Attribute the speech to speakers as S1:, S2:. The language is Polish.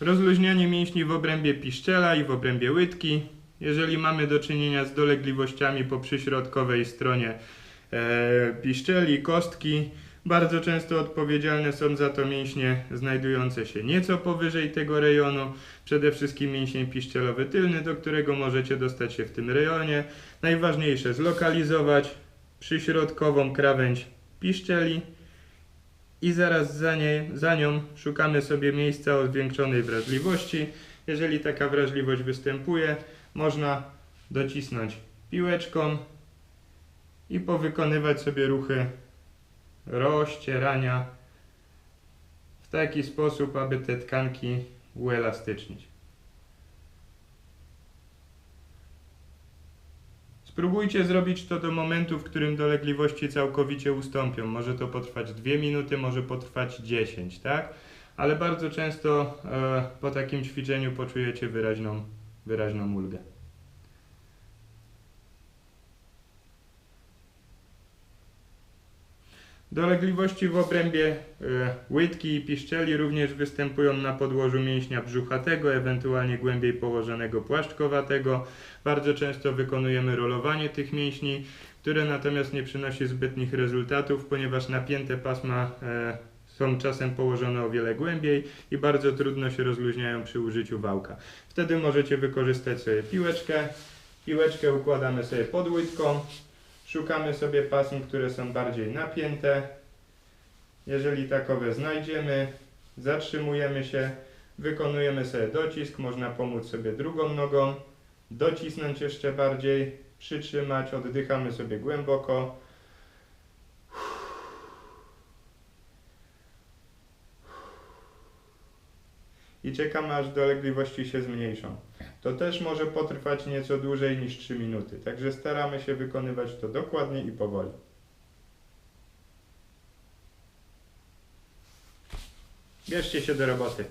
S1: Rozluźnianie mięśni w obrębie piszczela i w obrębie łydki. Jeżeli mamy do czynienia z dolegliwościami po przyśrodkowej stronie e, piszczeli, kostki, bardzo często odpowiedzialne są za to mięśnie znajdujące się nieco powyżej tego rejonu. Przede wszystkim mięsień piszczelowy tylny, do którego możecie dostać się w tym rejonie. Najważniejsze zlokalizować przyśrodkową krawędź piszczeli i zaraz za, niej, za nią szukamy sobie miejsca o zwiększonej wrażliwości. Jeżeli taka wrażliwość występuje, można docisnąć piłeczką i powykonywać sobie ruchy rozcierania w taki sposób, aby te tkanki uelastycznić. Spróbujcie zrobić to do momentu, w którym dolegliwości całkowicie ustąpią. Może to potrwać 2 minuty, może potrwać 10, tak? Ale bardzo często e, po takim ćwiczeniu poczujecie wyraźną, wyraźną ulgę. Dolegliwości w obrębie e, łydki i piszczeli również występują na podłożu mięśnia brzuchatego, ewentualnie głębiej położonego płaszczkowatego. Bardzo często wykonujemy rolowanie tych mięśni, które natomiast nie przynosi zbytnich rezultatów, ponieważ napięte pasma e, są czasem położone o wiele głębiej i bardzo trudno się rozluźniają przy użyciu wałka. Wtedy możecie wykorzystać sobie piłeczkę. Piłeczkę układamy sobie pod łydką. Szukamy sobie pasm, które są bardziej napięte. Jeżeli takowe znajdziemy, zatrzymujemy się, wykonujemy sobie docisk. Można pomóc sobie drugą nogą, docisnąć jeszcze bardziej, przytrzymać, oddychamy sobie głęboko. I czekamy aż dolegliwości się zmniejszą. To też może potrwać nieco dłużej niż 3 minuty, także staramy się wykonywać to dokładnie i powoli. Bierzcie się do roboty.